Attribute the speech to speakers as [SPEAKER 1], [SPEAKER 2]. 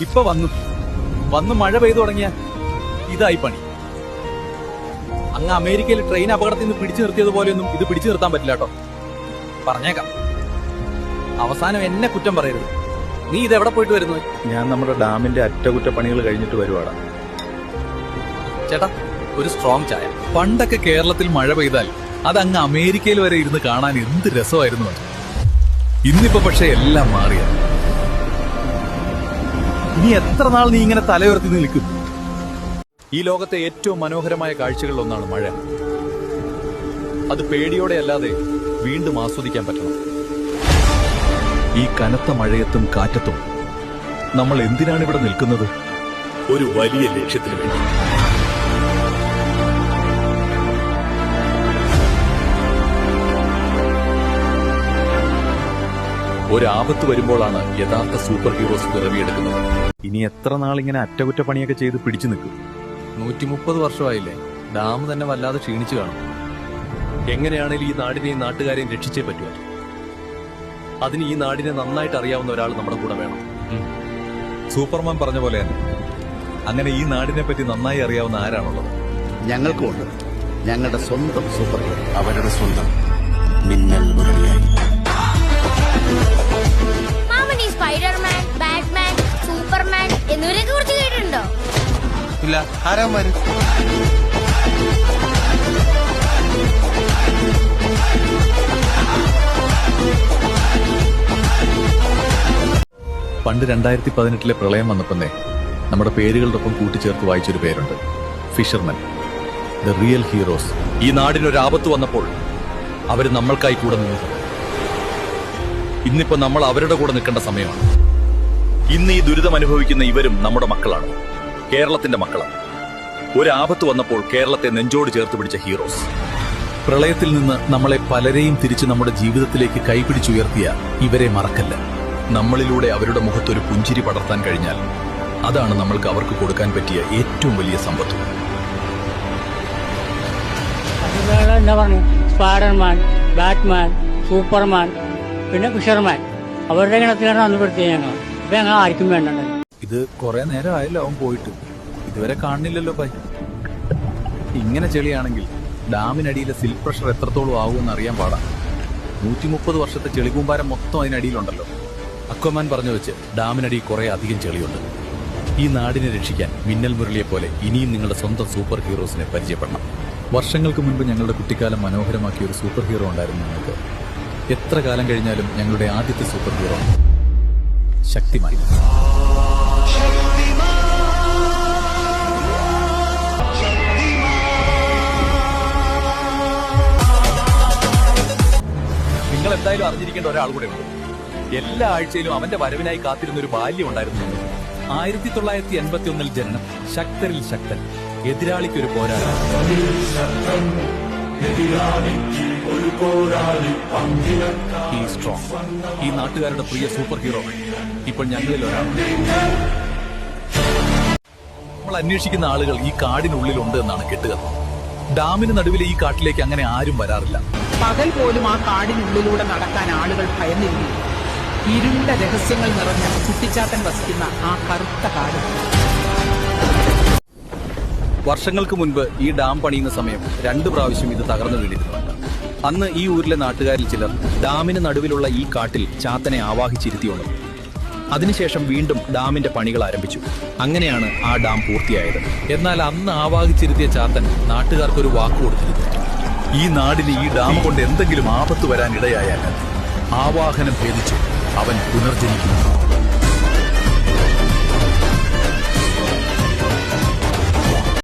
[SPEAKER 1] ഇപ്പൊ വന്നു. വന്ന് മഴ പെയ്തു തുടങ്ങിയ ഇതായി പണി. അങ്ങ് അമേരിക്കയിൽ ട്രെയിൻ അപകടത്തിൽ നിന്ന് പിടിച്ചു നിർത്തിയതുപോലെയൊന്നും ഇത് പിടിച്ചു നിർത്താൻ പറ്റില്ല കേട്ടോ. പറഞ്ഞേക്കാം. അവസാനം എന്നെ കുറ്റം പറയരുത്. നീ ഇത് എവിടെ പോയിട്ട് വരുന്നു
[SPEAKER 2] ഞാൻ നമ്മുടെ ഡാമിന്റെ അറ്റകുറ്റപ്പണികൾ കഴിഞ്ഞിട്ട് വരുവാടാ.
[SPEAKER 1] ചേട്ടാ ഒരു സ്ട്രോങ് ചായ. പണ്ടൊക്കെ കേരളത്തിൽ മഴ പെയ്താൽ അത് അങ്ങ് അമേരിക്കയിൽ വരെ ഇരുന്ന് കാണാൻ എന്ത് രസമായിരുന്നു ഇന്നിപ്പോ പക്ഷെ എല്ലാം മാറിയത്. ഇനി എത്ര നാൾ നീ ഇങ്ങനെ തലയുയർത്തി നിൽക്കും? ഈ ലോകത്തെ ഏറ്റവും മനോഹരമായ കാഴ്ചകളിൽ ഒന്നാണ് മഴ. അത് പേടിയോടെ അല്ലാതെ വീണ്ടും ആസ്വദിക്കാൻ പറ്റണം. ഈ കനത്ത മഴയത്തും കാറ്റത്തും നമ്മൾ എന്തിനാണ് ഇവിടെ നിൽക്കുന്നത്? ഒരു വലിയ ലക്ഷ്യത്തിന് വേണ്ടി. ഒരു ആപത്ത് വരുമ്പോഴാണ് യഥാർത്ഥ സൂപ്പർ ഹീറോസ് പിറവിയെടുക്കുന്നത്.
[SPEAKER 2] ഇനി എത്ര നാൾ ഇങ്ങനെ അറ്റകുറ്റപ്പണിയൊക്കെ ചെയ്ത് പിടിച്ചു നിൽക്കും?
[SPEAKER 1] നൂറ്റി മുപ്പത് വർഷമായില്ലേ. ഡാം തന്നെ വല്ലാതെ ക്ഷീണിച്ചു കാണും. എങ്ങനെയാണെങ്കിലും ഈ നാടിനെയും നാട്ടുകാരെയും രക്ഷിച്ചേ പറ്റൂ. അതിന് ഈ നാടിനെ നന്നായിട്ട് അറിയാവുന്ന ഒരാൾ നമ്മുടെ കൂടെ വേണം. സൂപ്പർമാൻ പറഞ്ഞ പോലെ തന്നെ. അങ്ങനെ ഈ നാടിനെ പറ്റി നന്നായി അറിയാവുന്ന ആരാണുള്ളത്?
[SPEAKER 3] ഞങ്ങൾക്കുമുണ്ട്. ഞങ്ങളുടെ സ്വന്തം സൂപ്പർ ഹീറോ.
[SPEAKER 4] അവരുടെ സ്വന്തം മിന്നൽ മുരളിയായി.
[SPEAKER 5] സ്പൈഡർമാൻ ബാറ്റ്മാൻ സൂപ്പർമാൻ എന്നിവരെയൊക്കെ കുറിച്ച് കേട്ടിട്ടുണ്ടോ?
[SPEAKER 4] ഇല്ല. ആരാമാര്
[SPEAKER 1] പണ്ട് രണ്ടായിരത്തി പതിനെട്ടിലെ പ്രളയം വന്നപ്പോന്നേ നമ്മുടെ പേരുകളുടെ ഒപ്പം കൂട്ടിച്ചേർത്ത് വായിച്ചൊരു പേരുണ്ട്. ഫിഷർമൻ ദ റിയൽ ഹീറോസ് ഈ നാടിനൊരു ആപത്ത് വന്നപ്പോൾ അവർ നമ്മൾക്കായി കൂടെ നിന്നു ഇന്നിപ്പോ നമ്മൾ അവരുടെ കൂടെ നിൽക്കേണ്ട സമയമാണ്. ഇന്ന് ഈ ദുരിതം അനുഭവിക്കുന്ന ഇവരും നമ്മുടെ മക്കളാണ്. കേരളത്തിന്റെ മക്കളാണ്. ഒരു ആപത്ത് വന്നപ്പോൾ കേരളത്തെ നെഞ്ചോട് ചേർത്ത് പിടിച്ച ഹീറോസ്. പ്രളയത്തിൽ നിന്ന് നമ്മളെ പലരെയും തിരിച്ച് നമ്മുടെ ജീവിതത്തിലേക്ക് കൈപിടിച്ചുയർത്തിയ ഇവരെ മറക്കല്ല. നമ്മളിലൂടെ അവരുടെ മുഖത്ത് ഒരു പുഞ്ചിരി പടർത്താൻ കഴിഞ്ഞാൽ അതാണ് നമ്മൾക്ക് അവർക്ക് കൊടുക്കാൻ പറ്റിയ ഏറ്റവും വലിയ സമ്പത്ത്.
[SPEAKER 6] എന്താ ബാറ്റ്മാൻ സൂപ്പർമാൻ പിന്നെ ഫിഷർമാൻ അവരുടെ ഗണത്തിലാണ് അന്ന് പെടുത്തിയത് ഞങ്ങൾ. ഇപ്പൊ ഞങ്ങൾ ആർക്കും വേണ്ടത്.
[SPEAKER 1] ഇത് കുറെ നേരമായല്ലോ അവൻ പോയിട്ട്. ഇതുവരെ കാണുന്നില്ലല്ലോ പൈ. ഇങ്ങനെ ചെളിയാണെങ്കിൽ ഡാമിനടിയിലെ സിൽ പ്രഷർ എത്രത്തോളം ആവുമെന്ന് അറിയാൻ പാടാ. നൂറ്റി മുപ്പത് വർഷത്തെ ചെളികൂമ്പാരം മൊത്തം അതിനടിയിലുണ്ടല്ലോ. അക്വമാൻ പറഞ്ഞു വെച്ച് ഡാമിനടി കുറെ അധികം ചെളിയുണ്ട്. ഈ നാടിനെ രക്ഷിക്കാൻ മിന്നൽ മുരളിയെ പോലെ ഇനിയും നിങ്ങളുടെ സ്വന്തം സൂപ്പർ ഹീറോസിനെ പരിചയപ്പെടണം. വർഷങ്ങൾക്ക് മുൻപ് ഞങ്ങളുടെ കുട്ടിക്കാലം മനോഹരമാക്കിയ ഒരു സൂപ്പർ ഹീറോ ഉണ്ടായിരുന്നു ഞങ്ങൾക്ക്. എത്ര കാലം കഴിഞ്ഞാലും ഞങ്ങളുടെ ആദ്യത്തെ സൂപ്പർ ഹീറോ ശക്തിമാൻ. നിങ്ങൾ എന്തായാലും അറിഞ്ഞിരിക്കേണ്ട ഒരാൾ കൂടെ ഉണ്ട്. എല്ലാ ആഴ്ചയിലും അവന്റെ വരവിനായി കാത്തിരുന്ന ഒരു ബാല്യം ഉണ്ടായിരുന്നു. ആയിരത്തി തൊള്ളായിരത്തി എൺപത്തി ഒന്നിൽ ജനനം ശക്തരിൽ ശക്തൻ എതിരാളിക്കൊരു പോരാട്ടം. ഈ ഈ നാട്ടുകാരുടെ പ്രിയ സൂപ്പർ ഹീറോ ഇപ്പോൾ ഞങ്ങളിൽ ഒരാൾ നമ്മൾ അന്വേഷിക്കുന്ന ആളുകൾ ഈ കാടിനുള്ളിലുണ്ട് എന്നാണ് കെട്ടുക. ഡാമിന് നടുവിലെ ഈ കാട്ടിലേക്ക് അങ്ങനെ ആരും വരാറില്ല.
[SPEAKER 7] പകൽ പോലും ആ കാടിനുള്ളിലൂടെ നടക്കാൻ ആളുകൾ ഭയന്നിരുന്നു. ഇരുണ്ട രഹസ്യങ്ങൾ നിറഞ്ഞ കുട്ടിച്ചാത്തൻ വസിക്കുന്ന ആ കറുത്ത കാട്.
[SPEAKER 1] വർഷങ്ങൾക്ക് മുൻപ് ഈ ഡാം പണിയുന്ന സമയം രണ്ട് പ്രാവശ്യം ഇത് തകർന്നു വീണിരുന്നുണ്ട് അന്ന് ഈ ഊരിലെ നാട്ടുകാരിൽ ചിലർ ഡാമിന് നടുവിലുള്ള ഈ കാട്ടിൽ ചാത്തനെ ആവാഹിച്ചിരുത്തിയുള്ളൂ അതിനുശേഷം വീണ്ടും ഡാമിന്റെ പണികൾ ആരംഭിച്ചു. അങ്ങനെയാണ് ആ ഡാം പൂർത്തിയായത്. എന്നാൽ അന്ന് ആവാഹിച്ചിരുത്തിയ ചാത്തൻ നാട്ടുകാർക്കൊരു വാക്ക് കൊടുത്തിരുന്നു. ഈ നാടിന് ഈ ഡാം കൊണ്ട് എന്തെങ്കിലും ആപത്ത് വരാൻ ഇടയായാൽ ആവാഹനം ഭേദിച്ചു അവൻ പുനർജനിക്കുന്നു.